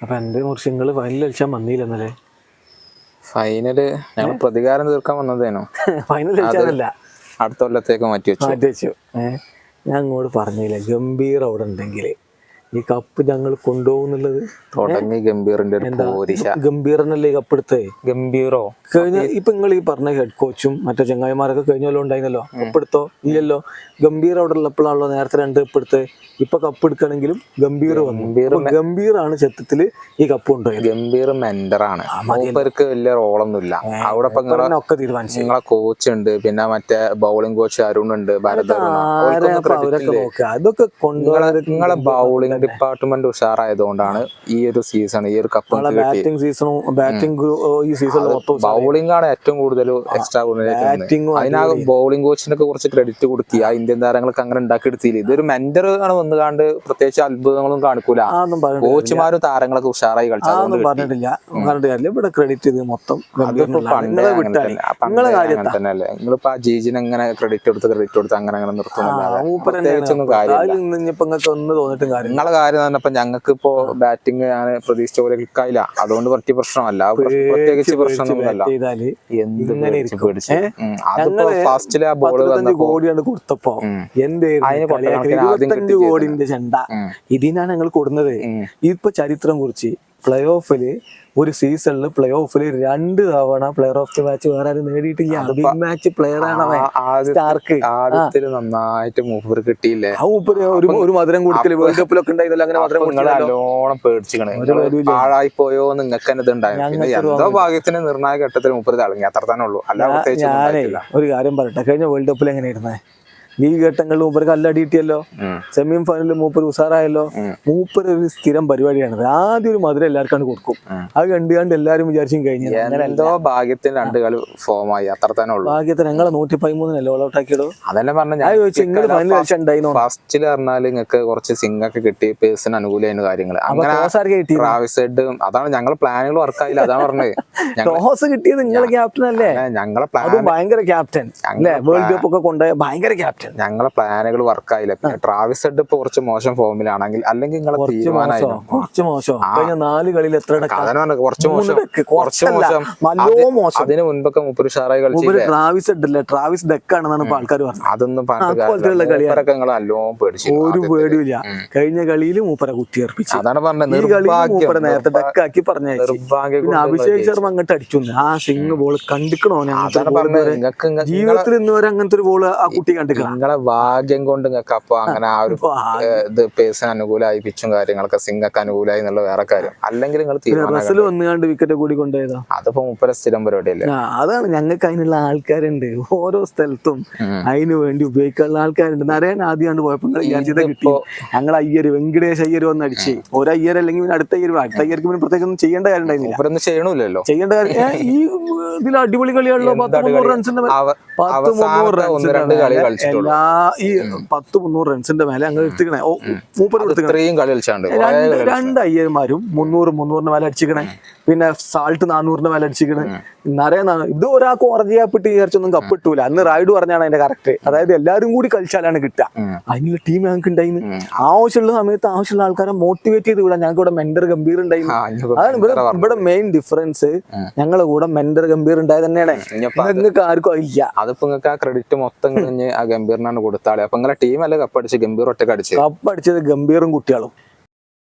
അപ്പൊ എന്റെ കുറിച്ച് നിങ്ങൾ ഫൈനൽ കളിച്ചാൽ വന്നില്ലെന്നല്ലേ ഫൈനൽ ഞങ്ങൾ പ്രതികാരം തീർക്കാൻ വന്നതേനോ? ഫൈനൽ കളിച്ചാലല്ല അടുത്ത കൊല്ലത്തേക്ക് മാറ്റി വെച്ചു. മാറ്റി വെച്ചു. ഞാൻ അങ്ങോട്ട് പറഞ്ഞില്ല ഗംഭീർ അവിടെ ഉണ്ടെങ്കിൽ ഈ കപ്പ് ഞങ്ങൾ കൊണ്ടുപോകുന്നുള്ളത്? തുടങ്ങി ഗംഭീറിന്റെ ഗംഭീറിനല്ലേ ഈ കപ്പ് എടുത്തേ? ഗംഭീറോ? കഴിഞ്ഞ ഇപ്പൊ നിങ്ങൾ ഈ പറഞ്ഞ ഹെഡ് കോച്ചും മറ്റേ ചങ്ങായിമാരൊക്കെ കഴിഞ്ഞല്ലോ ഉണ്ടായിരുന്നല്ലോ? കപ്പെടുത്തോ ഇല്ലല്ലോ. ഗംഭീർ അവിടെ ഉള്ളപ്പോഴാണല്ലോ നേരത്തെ രണ്ട് കപ്പ് എടുത്ത്. ഇപ്പൊ കപ്പ് എടുക്കണമെങ്കിലും ഗംഭീർ വന്നു. ഗംഭീറാണ് ചെത്തത്തിൽ ഈ കപ്പ് കൊണ്ടുപോയത്. ഗംഭീർ മെന്ററാണ്. മൂപ്പർക്ക് വലിയ റോളൊന്നുമില്ല. അവിടെ ഒക്കെ തീരുമാനിച്ചു. നിങ്ങളെ കോച്ച് ഉണ്ട്. പിന്നെ മറ്റേ ബൗളിംഗ് കോച്ച് അരുൺ ഉണ്ട് ഭരത് അതൊക്കെ കൊണ്ടുപോകാൻ നിങ്ങളെ ബൗളിംഗ് ഡിപ്പാർട്ട്മെന്റ് ഉഷാറായതുകൊണ്ടാണ് ഈ ഒരു സീസൺ ഈ ഒരു കപ്പ് ബാറ്റിംഗ് സീസണും ബാറ്റിംഗ് ഈ സീസണിൽ ബൗളിംഗ് ആണ് ഏറ്റവും കൂടുതൽ എക്സ്ട്രാ അതിനാ ബൗളിംഗ് കോച്ചിനൊക്കെ കുറച്ച് ക്രെഡിറ്റ് കൊടുക്കുക ആ ഇന്ത്യൻ താരങ്ങൾക്ക് അങ്ങനെ ഉണ്ടാക്കിയെടുത്തില്ല ഇതൊരു മെന്റർ ആണ് വന്നുകാണ്ട് പ്രത്യേകിച്ച് അത്ഭുതങ്ങളൊന്നും കാണിക്കൂല. കോച്ചുമാരും താരങ്ങളൊക്കെ ഉഷാറായി കളിച്ചു. പറഞ്ഞിട്ടില്ല. ഇവിടെ ക്രെഡിറ്റ് ചെയ്ത് മൊത്തം അങ്ങനെ അങ്ങനെ കാര്യം തന്നെയല്ലേ? നിങ്ങളിപ്പോ ആ ജീജിന് എങ്ങനെ ക്രെഡിറ്റ് കൊടുത്ത് ക്രെഡിറ്റ് കൊടുത്ത് അങ്ങനെ അങ്ങനെ നിർത്തുന്നില്ല പ്രത്യേകിച്ചൊന്നും കാര്യമില്ല. അതിൽ നിങ്ങൾക്ക് ഒന്ന് തോന്നിട്ടും കാര്യം നിങ്ങളെ കാര്യം തന്നെ ഇപ്പൊ ഞങ്ങൾക്ക് ഇപ്പോ ബാറ്റിംഗ് ഞാൻ പ്രതീക്ഷിച്ച പോലെ ക്ലിക്കായില്ല അതുകൊണ്ട് പറ്റിയ പ്രശ്നമല്ല. പ്രത്യേകിച്ച് പ്രശ്നമൊന്നുമല്ല? അതിപ്പോ ഞങ്ങൾ ആ ബോൾ കോടിയാണ് കൊടുത്തപ്പോ ഉം. എന്തേ അതിന് കൊട്ടക്കണക്കിന് ആദ്യം ഇരുപത്തഞ്ച് കോടിന്റെ ചെണ്ട. ഇതിനാണ് ഞങ്ങൾ കൊടുന്നത്. ഉം. ഇപ്പൊ ചരിത്രം കുറിച്ച് പ്ലേ ഓഫിൽ ഒരു സീസണിൽ പ്ലേ ഓഫിൽ രണ്ട് തവണ പ്ലെയർ ഓഫ് ദി മാച്ച് വേറെ ആരും നേടിയിട്ടില്ല ബിഗ് മാച്ച് പ്ലെയർ ആണ് അവൻ സ്റ്റാർക്ക് ആദ്യത്തിൽ നന്നായിട്ട് മൂപ്പർ കിട്ടിയില്ലേ? ആ മൂപ്പർ ഒരു ഒരു മധുരം കൊടുക്കൽ വേൾഡ് കപ്പിലൊക്കെ ഉണ്ടായിരുന്നല്ലോ അങ്ങനെ മധുരം നല്ലോണം പേടിച്ചിക്കണ്. പാഴായി പോയോ നിങ്ങൾക്ക് തന്നെ ഇതുണ്ടായിരുന്നു എന്തോ ഭാഗ്യത്തിന് നിർണായക ഘട്ടത്തിൽ മൂപ്പർ തിളങ്ങി അത്ര തന്നെ ഉള്ളൂ. അല്ലാതെ ഞാനേ ഒരു കാര്യം പറയട്ടെ. കഴിഞ്ഞ വേൾഡ് കപ്പിൽ എങ്ങനെയായിരുന്നേ? ലീഗ് ഘട്ടങ്ങളിൽ മൂപ്പര് കല്ലടിയിട്ടിയല്ലോ. സെമിയും സെമി ഫൈനലിൽ മൂപ്പര് ഉസാറായല്ലോ. മൂപ്പർ മൂപ്പര് ഒരു സ്ഥിരം പരിപാടിയാണത്. ആദ്യം ഒരു മധുരം എല്ലാവർക്കാണ് കൊടുക്കും. അത് കണ്ടു കണ്ട് എല്ലാവരും വിചാരിച്ചും കഴിഞ്ഞു. എന്തോ ഭാഗ്യത്തിന് രണ്ട് കളി ഫോമായി. അത്ര തന്നെ ഉള്ളു. ഭാഗ്യത്തിന് ഞങ്ങളെ നൂറ്റി പതിമൂന്നിനല്ലേ ഓൾ ഔട്ട് ആക്കിയിടോ അതന്നെ പറഞ്ഞു ഞാൻ ചോദിച്ചു നിങ്ങൾ ഫൈനൽ കളിച്ചുണ്ടായിരുന്നു ഫസ്റ്റിൽ പറഞ്ഞാൽ നിങ്ങൾക്ക് കുറച്ച് സിംഗ് ഒക്കെ കിട്ടി പേഴ്സിന് അനുകൂലമായിരുന്നു കാര്യങ്ങൾ അങ്ങനെ അതാണ് ഞങ്ങൾ പ്ലാനുകൾ വർക്ക് ആയില്ല അതാണ് പറഞ്ഞത് ടോസ് കിട്ടിയത് നിങ്ങളെ ക്യാപ്റ്റൻ അല്ലേ? ഞങ്ങളെ പ്ലാൻ ഭയങ്കര ക്യാപ്റ്റൻ അല്ലേ? വേൾഡ് കപ്പ് ഒക്കെ കൊണ്ടുപോയ ഭയങ്കര ക്യാപ്റ്റൻ ഞങ്ങളെ പ്ലാനുകൾ വർക്കായില്ല. പിന്നെ ട്രാവിസ് ഹെഡ് ഇപ്പൊ കുറച്ച് മോശം ഫോമിലാണെങ്കിൽ അല്ലെങ്കിൽ നിങ്ങളെ കുറച്ച് മോശം നാല് കളിയിൽ എത്ര കുറച്ച് മോശം കുറച്ച് മോശം. മോശം. അതിന് മുൻപൊക്കെ മുപ്പത് ഉഷാറായി കളിച്ചില്ലേ ട്രാവിസ് ഇപ്പൊ ആൾക്കാർ പറഞ്ഞത്. അതൊന്നും നിങ്ങൾ പേടിച്ചു ഒരു പേടിയില്ല കഴിഞ്ഞ കളിയിൽ മൂപ്പര കുത്തിയർപ്പിച്ചു അതാണ് പറഞ്ഞത്. നേരത്തെ ഡെക്കാക്കി പറഞ്ഞു പിന്നെ അഭിഷേക് ശർമ്മ അങ്ങോട്ട് അടിച്ചു ആ സിംഗ് ബോൾ കണ്ടിക്കണോ? ജീവിതത്തിൽ ഇന്നുവരെ അങ്ങനത്തെ ഒരു ബോൾ ആ കുട്ടി കണ്ടിക്കണം നിങ്ങളെ ഭാഗ്യം കൊണ്ട് നിങ്ങൾക്ക് അപ്പൊ അങ്ങനെ ആ ഒരു ഇത് പേസിന് അനുകൂലമായി പിച്ചും കാര്യങ്ങളൊക്കെ സിംഗൊക്കെ അനുകൂലമായി എന്നുള്ള വേറെ കാര്യം. അല്ലെങ്കിൽ നിങ്ങൾ റസൽ വന്നുകാണ്ട് വിക്കറ്റ് കൂടി കൊണ്ടുപോയതാ. അതിപ്പോ മുപ്പര സ്ഥിരം പരിപാടിയല്ലേ? അതാണ്. ഞങ്ങൾക്ക് അതിനുള്ള ആൾക്കാരുണ്ട്. ഓരോ സ്ഥലത്തും. അതിന് വേണ്ടി ഉപയോഗിക്കാനുള്ള ആൾക്കാരുണ്ട്. നരേൻ ആദ്യമാണ് പോയപ്പോ വിചാരിച്ചത് കിട്ടി. ഞങ്ങൾ അയ്യര് വെങ്കടേഷ് അയ്യര് വന്ന് അടിച്ച്. ഒരു അയ്യർ അല്ലെങ്കിൽ പിന്നെ അടുത്ത അയ്യർ അടുത്ത അയ്യർക്ക് പിന്നെ പ്രത്യേകിച്ച് ഒന്നും ചെയ്യേണ്ട കാര്യം ഉണ്ടായിരുന്നില്ല. മുപ്പരൊന്നും ചെയ്യേണ്ട കാര്യം ഈ ഇതിൽ അടിപൊളി കളിയാണല്ലോ. പത്ത് മുന്നൂറ്? റൺസിന്റെ പത്ത് മുന്നൂറ് അവസാനത്തെ എല്ലാ ഈ പത്ത് മുന്നൂറ് റൺസിന്റെ മേലെ അങ്ങ് എടുത്തിക്കണേ. മൂപ്പർ എടുത്തിക്കണേ. രണ്ട് അയ്യന്മാരും മുന്നൂറ് മുന്നൂറിന്റെ മേലെ അടിച്ചിക്കണേ. പിന്നെ സാൾട്ട് നാനൂറിന്റെ മേലെ അടിച്ചിക്കണേ. നിറയെ ഇത് ഒരാൾക്ക് ഓറഞ്ചിയാപ്പിട്ട് വിചാരിച്ചൊന്നും കപ്പിട്ടൂല. അന്ന് റൈഡ് പറഞ്ഞാണ് അതിന്റെ കറക്റ്റ്. അതായത് എല്ലാരും കൂടി കളിച്ചാലാണ് കിട്ടുക. അതിനുള്ള ടീം ഞങ്ങൾക്ക് ഉണ്ടായിരുന്നു ആവശ്യമുള്ള സമയത്ത് ആവശ്യമുള്ള ആൾക്കാരെ മോട്ടിവേറ്റ് ചെയ്ത് വിടാൻ ഞങ്ങൾക്ക് ഇവിടെ മെന്റർ ഗംഭീർ ഉണ്ടായിരുന്നു അതാണ് ഇവിടെ ഇവിടെ മെയിൻ ഡിഫറൻസ് ഞങ്ങളുടെ കൂടെ മെന്റർ ഗംഭീർ ഉണ്ടായത് തന്നെയാണ്. നിങ്ങൾക്ക് ആർക്കും ഇല്ല. അതിപ്പോ നിങ്ങൾക്ക് ആ ക്രെഡിറ്റ് മൊത്തം കഴിഞ്ഞ് ആ ഗംഭീറിനാണ് കൊടുത്താളെ അപ്പൊ നിങ്ങളെ ടീമല്ലേ കപ്പടിച്ച് ഗംഭീർ ഒറ്റയ്ക്ക് അടിച്ച് കപ്പ് അടിച്ചത് ഗംഭീറും കുട്ടികളും.